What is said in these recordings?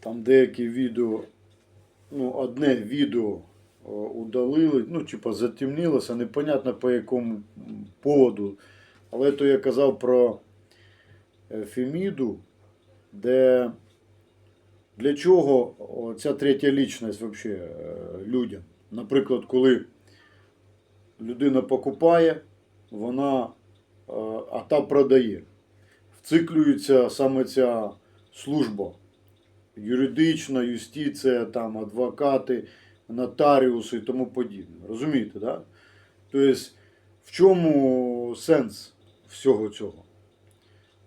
Там деякі відео, ну, одне відео е, удалили, ну, типа затемнилося, непонятно по якому поводу. Але то я казав про е, Феміду, де для чого ця третя лічність вообще е, людям. Наприклад, коли людина покупає, вона а та продає. Вциклюється саме ця служба. Юридична, юстиція, там, адвокати, нотаріуси і тому подібне. Розумієте, да? Тобто, в чому сенс всього цього?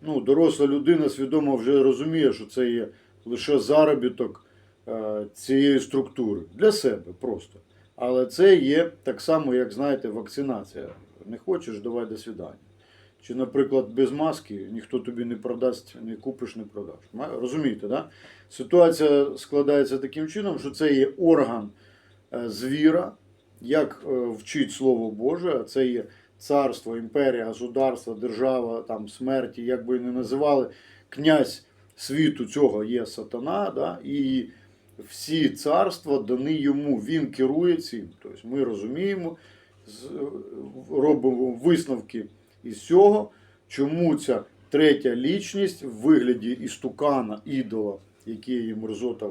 Ну, доросла людина свідомо вже розуміє, що це є лише заробіток е, цієї структури для себе просто. Але це є так само, як знаєте, вакцинація. Не хочеш, давай до свидання. Чи, наприклад, без маски ніхто тобі не продасть, не купиш, не продаш. Розумієте, да? Ситуація складається таким чином, що це є орган е, звіра, як е, вчить Слово Боже, а це є царство, імперія, государство, держава, там, смерті, як би не називали, князь світу цього є сатана, да? і всі царства дані йому, він керує цим. Тобто ми розуміємо, робимо висновки із цього, чому ця третя лічність в вигляді істукана, ідола, який є мерзота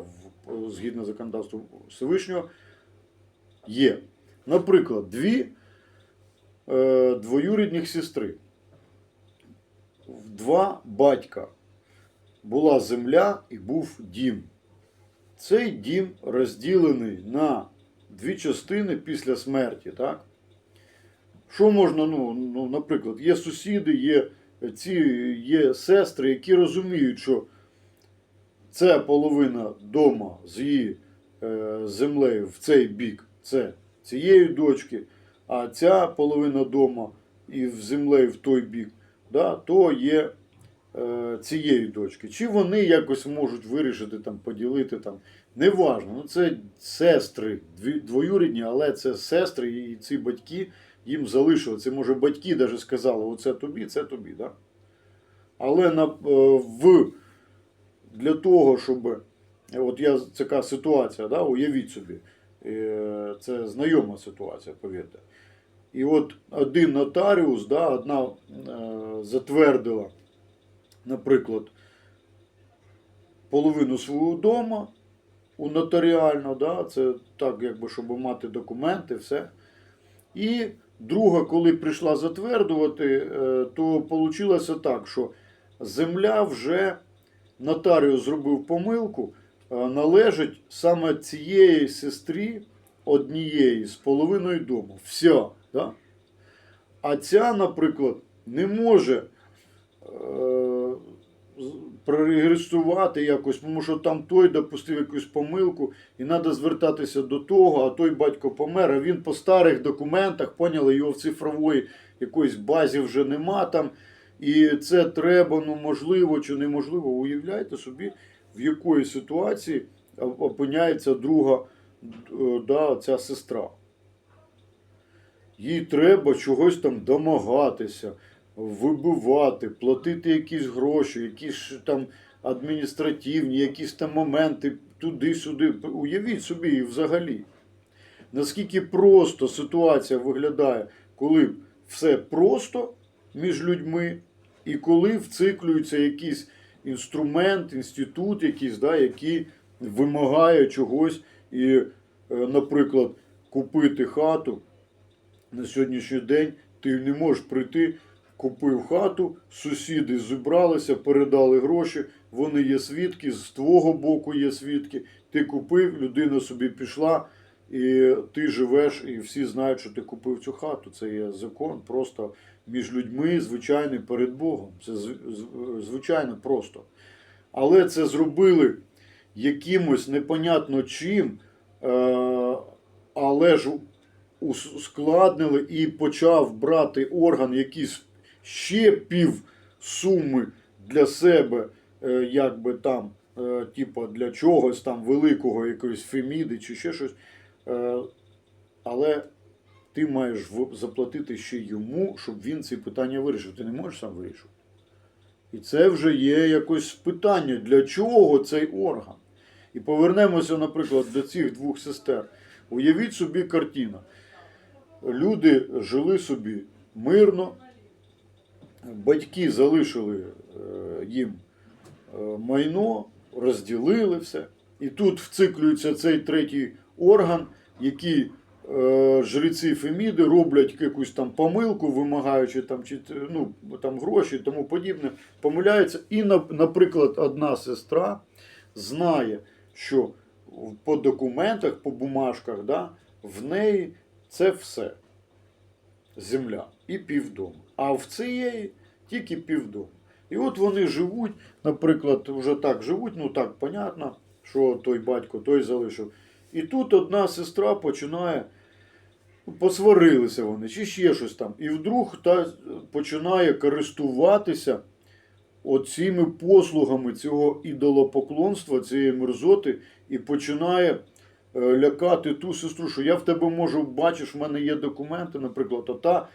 згідно законодавству Всевишнього, є. Наприклад, дві е, двоюрідних сестри, два батька була земля і був дім. Цей дім розділений на дві частини після смерті. Так? Що можна, ну, ну, наприклад, є сусіди, є ці є сестри, які розуміють, що ця половина дома з її е, землею в цей бік це цієї дочки, а ця половина дома і в землею в той бік, да, то є е, цієї дочки. Чи вони якось можуть вирішити там, поділити там. Неважно. Ну, це сестри, двоюрідні, але це сестри і ці батьки їм залишили. Це може батьки навіть сказали, оце тобі, це тобі. Да? Але на, е, в, для того, щоб. От я така ситуація, да, уявіть собі, е, це знайома ситуація, повірте. І от один нотаріус, да, одна е, затвердила, наприклад, половину свого дому у нотаріально, да, це так, якби, щоб мати документи, все. І друга, коли прийшла затвердувати, е, то вийшло так, що земля вже нотаріус зробив помилку, е, належить саме цієї сестрі однієї з половиною дому. Вся. Да? А ця, наприклад, не може е, прорегресувати якось, тому що там той допустив якусь помилку, і треба звертатися до того, а той батько помер, а він по старих документах, поняли, його в цифрової якоїсь базі вже нема там. І це треба, ну можливо чи неможливо. Уявляєте собі, в якої ситуації опиняється друга е, да, ця сестра. Їй треба чогось там домагатися, вибивати, платити якісь гроші, якісь там адміністративні, якісь там моменти туди-сюди. Уявіть собі і взагалі. Наскільки просто ситуація виглядає, коли все просто між людьми, і коли вциклюється якийсь інструмент, інститут, якийсь, да, який вимагає чогось, і, е, наприклад, купити хату на сьогоднішній день ти не можеш прийти, купив хату, сусіди зібралися, передали гроші, вони є свідки, з твого боку є свідки. Ти купив, людина собі пішла, і ти живеш, і всі знають, що ти купив цю хату. Це є закон просто між людьми, звичайний перед Богом. Це зв- зв- звичайно просто. Але це зробили якимось непонятно чим, е, але ж ускладнили і почав брати орган якийсь ще пів суми для себе, е, якби там, е, типу, для чогось там великого, якоїсь феміди чи ще щось. Е, Але ти маєш заплатити ще йому, щоб він ці питання вирішив. Ти не можеш сам вирішити. І це вже є якось питання, для чого цей орган. І повернемося, наприклад, до цих двох сестер. Уявіть собі картина. Люди жили собі мирно, батьки залишили е, їм е, майно, розділили все. І тут вциклюється цей третій орган, який е, жреці Феміди роблять якусь там помилку, вимагаючи там, чи, ну, там гроші і тому подібне, помиляються. І, наприклад, одна сестра знає, що по документах, по бумажках, да, в неї це все земля і півдому. А в цієї тільки півдому. І от вони живуть, наприклад, вже так живуть, ну так, понятно, що той батько той залишив. І тут одна сестра починає, посварилися вони, чи ще щось там. І вдруг та починає користуватися оціми послугами цього ідолопоклонства, цієї мерзоти, і починає е, лякати ту сестру, що я в тебе можу, бачиш, в мене є документи, наприклад, а та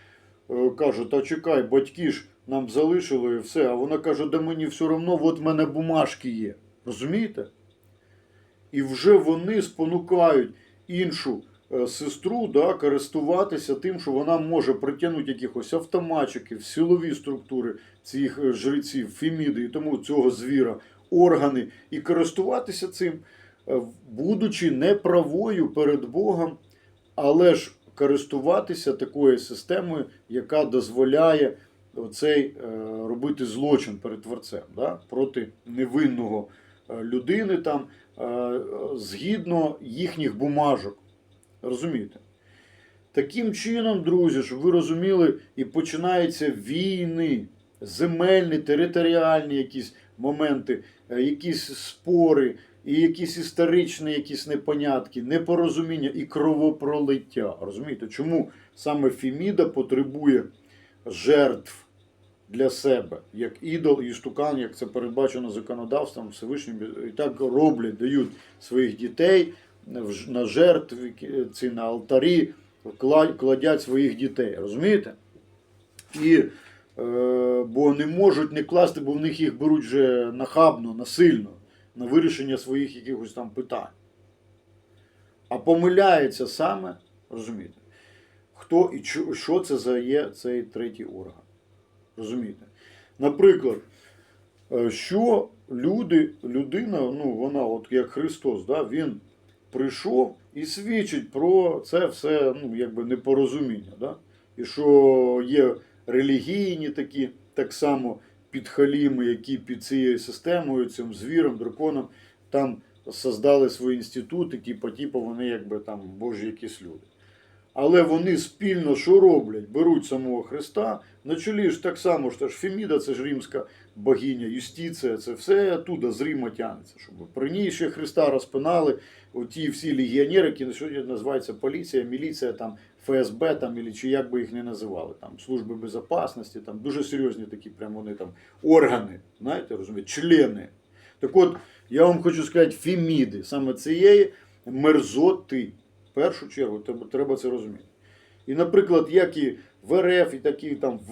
е, каже, та чекай, батьки ж нам залишили і все. А вона каже, да мені все одно, от в мене бумажки є. Розумієте? І вже вони спонукають іншу е, сестру да, користуватися тим, що вона може притягнути якихось автоматчиків, силові структури цих е, жреців, феміди і тому цього звіра, органи, і користуватися цим, будучи неправою перед Богом, але ж користуватися такою системою, яка дозволяє оцей е, робити злочин перед творцем да, проти невинного е, людини там е, згідно їхніх бумажок. Розумієте? Таким чином, друзі, щоб ви розуміли, і починаються війни, земельні, територіальні якісь моменти, якісь спори, і якісь історичні якісь непонятки, непорозуміння і кровопролиття. Розумієте, чому саме Феміда потребує жертв для себе, як ідол і стукан, як це передбачено законодавством Всевишнім, і так роблять, дають своїх дітей на жертви, на алтарі, кладять своїх дітей. Розумієте? І, е, бо не можуть не класти, бо в них їх беруть вже нахабно, насильно, на вирішення своїх якихось там питань. А помиляється саме, розумієте, хто і що це за є цей третій орган. Розумієте? Наприклад, е, що люди, людина, ну вона, от як Христос, да, він прийшов і свідчить про це все ну, якби непорозуміння. Да? І що є релігійні такі, так само підхаліми, які під цією системою, цим звіром, драконом, там создали свої інститути, типу, типу вони якби там божі якісь люди. Але вони спільно що роблять? Беруть самого Христа. На чолі ж так само ж, ж Феміда, це ж римська богиня, юстиція, це все оттуда з Рима тягнеться. Щоб при ній ще Христа розпинали, оті всі легіонери, які сьогодні називаються поліція, міліція, там, ФСБ, там, или чи як би їх не називали, там, служби безпечності, там дуже серйозні такі прям вони там органи, знаєте, розумієте, члени. Так от, я вам хочу сказати, Феміди, саме цієї мерзоти. В першу чергу треба це розуміти. І, наприклад, як і в РФ, і такі там в,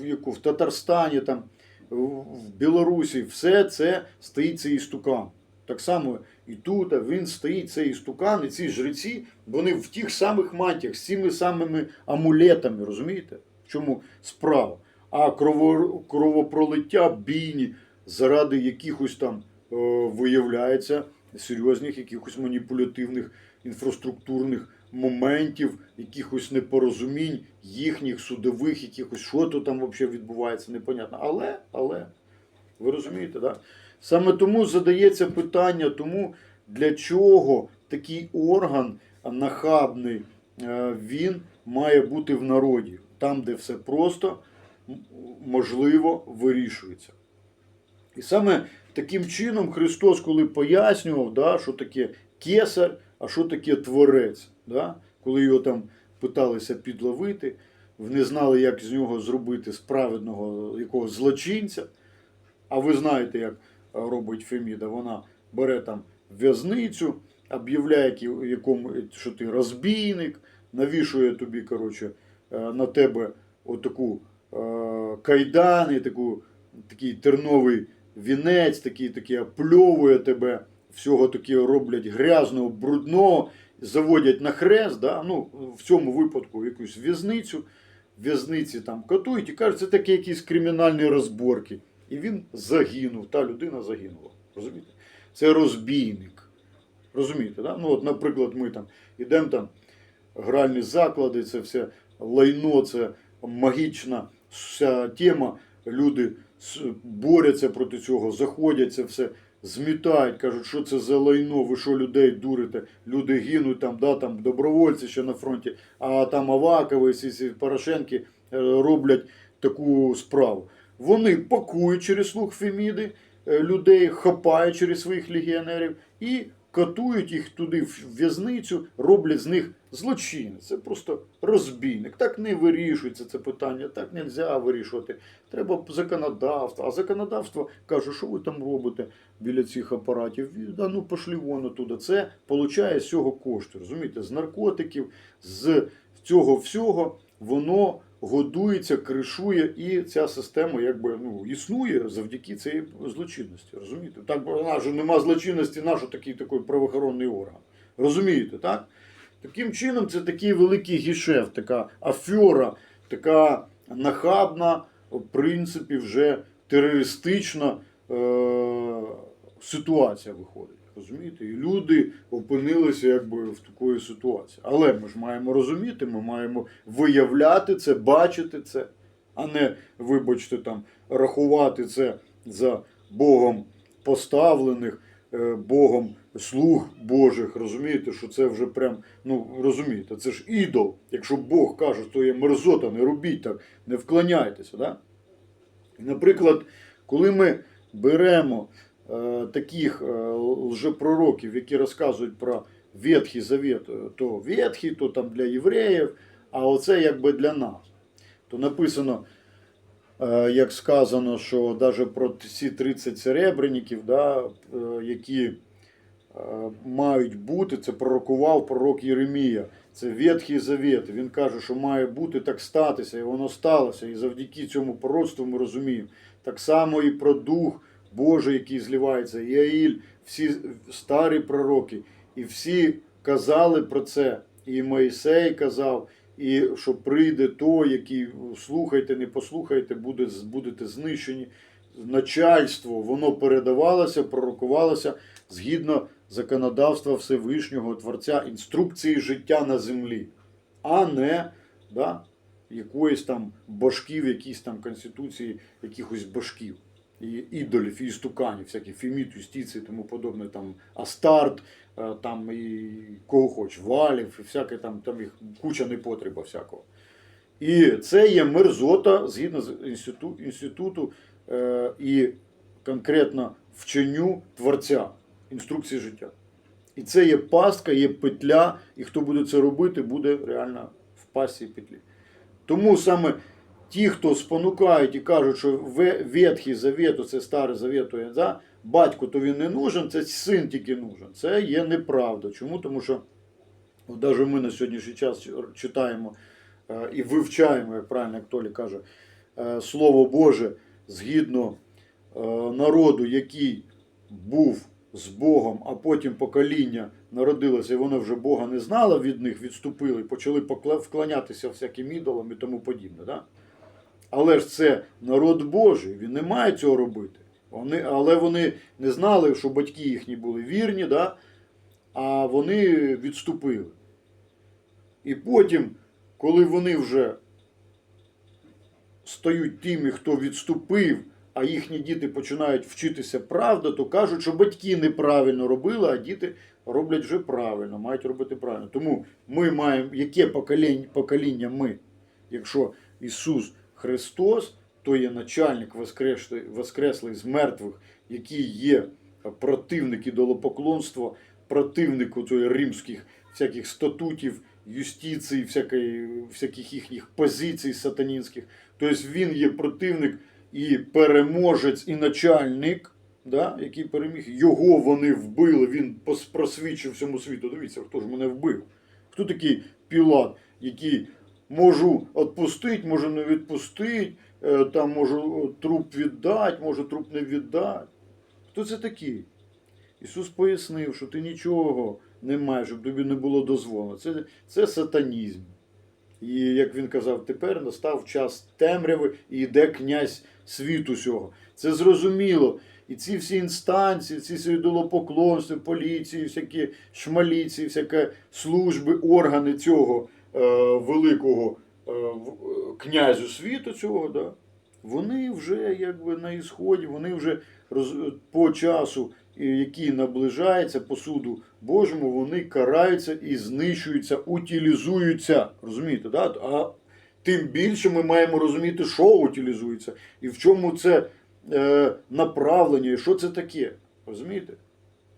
в, яку, в Татарстані, там, в, Білорусі, все це стоїть цей істукан. Так само і тут він стоїть цей істукан, і ці жреці, вони в тих самих мантіях, з цими самими амулетами, розумієте? В чому справа? А крово, кровопролиття бійні заради якихось там е, виявляється серйозних якихось маніпулятивних інфраструктурних моментів, якихось непорозумінь, їхніх судових, якихось, що то там взагалі відбувається, непонятно. Але, але, ви розумієте, да? Саме тому задається питання, тому для чого такий орган нахабний, е, він має бути в народі, там, де все просто можливо вирішується. І саме таким чином Христос, коли пояснював, да, що таке кесар, а що таке творець, да, коли його там питалися підловити, не знали, як з нього зробити справедного якогось злочинця. А ви знаєте, як робить Феміда, вона бере там в'язницю, об'являє, якому, що ти розбійник, навішує тобі, коротше, е, на тебе отаку е, кайдани, таку, такий терновий вінець, такий, такий опльовує тебе всього таки роблять грязного, брудного, заводять на хрест, да? ну, в цьому випадку якусь в'язницю, в'язниці там катують і кажуть, це такі якісь кримінальні розборки. І він загинув, та людина загинула. Розумієте? Це розбійник. Розумієте, да? Ну, от, наприклад, ми там ідемо там, гральні заклади, це все лайно, це магічна вся тема. Люди борються проти цього, заходять це все, змітають, кажуть, що це за лайно, ви що людей дурите, люди гинуть там, да, там добровольці ще на фронті, а там Авакови, і Порошенки е, роблять таку справу. Вони пакують через слух Феміди е, людей, хапають через своїх легіонерів і катують їх туди в в'язницю, роблять з них злочинець. Це просто розбійник. Так не вирішується це питання, так не можна вирішувати. Треба законодавство. А законодавство каже, що ви там робите біля цих апаратів? Да ну пошли вон оттуда. Це получає з цього кошти. Розумієте, з наркотиків, з цього всього воно годується, кришує, і ця система якби ну, існує завдяки цій злочинності. Розумієте? Так вона ж нема злочинності, нащо такий такий правоохоронний орган. Розумієте, так? Таким чином, це такий великий гішеф, така афера, така нахабна, в принципі, вже терористична е- ситуація виходить. Розумієте? І люди опинилися якби в такої ситуації. Але ми ж маємо розуміти, ми маємо виявляти це, бачити це, а не, вибачте, там, рахувати це за Богом поставлених, е, Богом слуг Божих. Розумієте, що це вже прям, ну розумієте, це ж ідол. Якщо Бог каже, то є мерзота, не робіть так, не вклоняйтеся. Да? Наприклад, коли ми беремо таких е, лжепророків, які розказують про Ветхий Завет, е, то Ветхий, то там для євреїв, а оце якби для нас. То написано, е, як сказано, що навіть про ці 30 серебряників, да, е, які е, мають бути, це пророкував пророк Єремія. Це Ветхий Завет. Він каже, що має бути так статися, і воно сталося. І завдяки цьому пророцтву ми розуміємо. Так само і про Дух Божий, який зливається, Іаїль, всі старі пророки, і всі казали про це. І Моїсей казав, і що прийде той, який слухайте, не послухайте, буде, будете знищені. Начальство, воно передавалося, пророкувалося згідно законодавства Всевишнього Творця, інструкції життя на землі, а не да, якоїсь там башків, якісь там конституції, якихось башків. І ідолів, і істуканів, всякі Феміт, юстиції і тому подобне, там Астарт, е, там і кого хоч, Валів, і всяке там, там їх куча непотреба всякого. І це є мерзота згідно з інститу, інституту е, і конкретно вченню творця інструкції життя. І це є пастка, є петля, і хто буде це робити, буде реально в пасті і петлі. Тому саме ті, хто спонукають і кажуть, що Ве- Ветхий Завет, це старий завет, да? батько то він не нужен, це син тільки нужен. Це є неправда. Чому? Тому що навіть ми на сьогоднішній час читаємо е, і вивчаємо, як правильно Толі каже, е, Слово Боже згідно е, народу, який був з Богом, а потім покоління народилося, і воно вже Бога не знало від них, відступили, почали вклонятися всяким ідолам і тому подібне. Да? Але ж це народ Божий, він не має цього робити. Вони, але вони не знали, що батьки їхні були вірні, да? а вони відступили. І потім, коли вони вже стають тими, хто відступив, а їхні діти починають вчитися правда, то кажуть, що батьки неправильно робили, а діти роблять вже правильно, мають робити правильно. Тому ми маємо, яке покоління, покоління ми, якщо Ісус Христос, то є начальник воскреслий, з мертвих, який є противник ідолопоклонства, противник римських всяких статутів, юстиції, всяких їхніх позицій сатанінських. Тобто він є противник і переможець, і начальник, да, який переміг. Його вони вбили, він просвідчив всьому світу. Дивіться, хто ж мене вбив? Хто такий Пілат, який можу відпустити, можу не відпустити, е, там можу труп віддати, можу труп не віддати. Хто це такий? Ісус пояснив, що ти нічого не маєш, щоб тобі не було дозволено. Це, це сатанізм. І як він казав, тепер настав час темряви і йде князь світу сього. Це зрозуміло. І ці всі інстанції, ці всі поліції, всякі шмаліці, всякі служби, органи цього великого е, князю світу цього, да, вони вже якби на ісході, вони вже по часу, який наближається по суду Божому, вони караються і знищуються, утилізуються. Розумієте, да? А тим більше ми маємо розуміти, що утилізується, і в чому це е, направлення, і що це таке. Розумієте?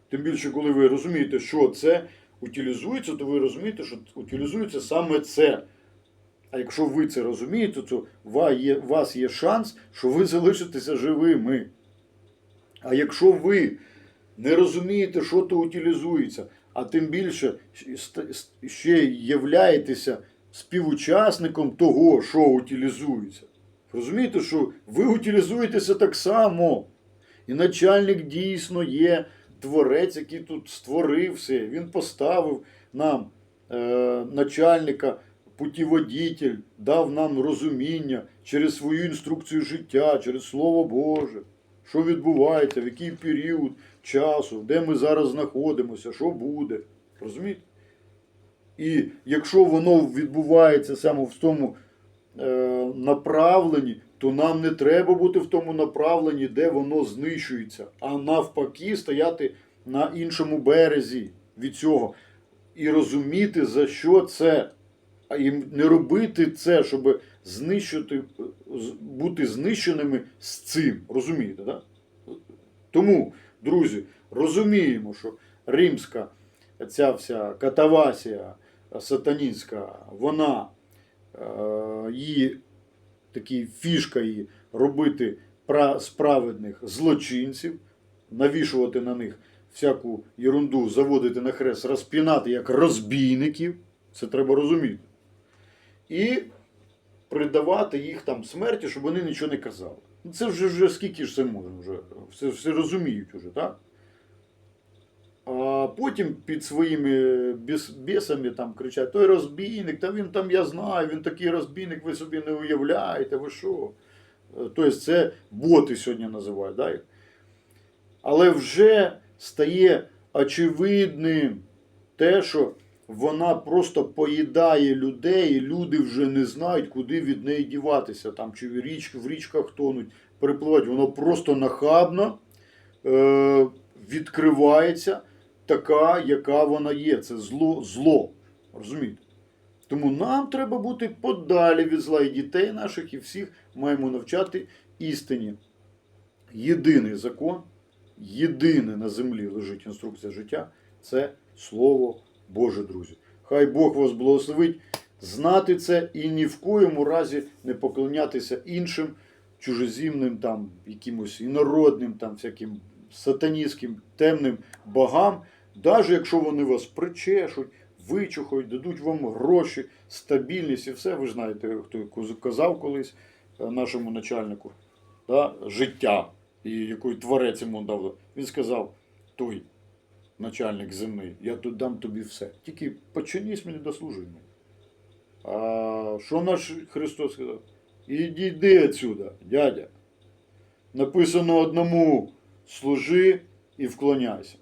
Тим більше, коли ви розумієте, що це утилізується, то ви розумієте, що утилізується саме це. А якщо ви це розумієте, то у вас є, шанс, що ви залишитеся живими. А якщо ви не розумієте, що то утилізується, а тим більше ще являєтеся співучасником того, що утилізується. Розумієте, що ви утилізуєтеся так само. І начальник дійсно є творець, який тут створив все. Він поставив нам е, начальника, путіводитель, дав нам розуміння через свою інструкцію життя, через Слово Боже, що відбувається, в який період часу, де ми зараз знаходимося, що буде. Розумієте? І якщо воно відбувається саме в тому е, направленні, то нам не треба бути в тому направленні, де воно знищується, а навпаки, стояти на іншому березі від цього і розуміти, за що це, а і не робити це, щоб знищити, бути знищеними з цим. Розумієте, да? Тому, друзі, розуміємо, що римська ця вся катавасія сатанінська, вона е, такі фішка її робити справедних злочинців, навішувати на них всяку ерунду, заводити на хрест, розпінати як розбійників. Це треба розуміти. І придавати їх там смерті, щоб вони нічого не казали. Це вже, вже скільки ж це можна вже. Все, все розуміють уже, так? Потім під своїми біс, бісами там кричать, той розбійник, та він там, я знаю, він такий розбійник, ви собі не уявляєте, ви що? Е, Тобто це боти сьогодні називають. Да? Але вже стає очевидним те, що вона просто поїдає людей, і люди вже не знають, куди від неї діватися. Там, чи в, річ, в річках тонуть, перепливають. Воно просто нахабно е, відкривається така, яка вона є. Це зло, зло. Розумієте? Тому нам треба бути подалі від зла і дітей наших, і всіх маємо навчати істині. Єдиний закон, єдине на землі лежить інструкція життя це Слово Боже, друзі. Хай Бог вас благословить знати це і ні в коєму разі не поклонятися іншим чужеземним, там, якимось інородним, там, всяким сатаністським, темним богам, навіть якщо вони вас причешуть, вичухають, дадуть вам гроші, стабільність і все. Ви знаєте, хто казав колись е, нашому начальнику да, життя, і який творець йому дав. Він сказав: той начальник земний, я дам тобі все. Тільки починись мені дослужи мені. А що наш Христос сказав? Іди отсюда, дядя. Написано одному служи і вклоняйся.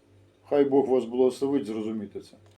Хай Бог вас благословить зрозуміти це.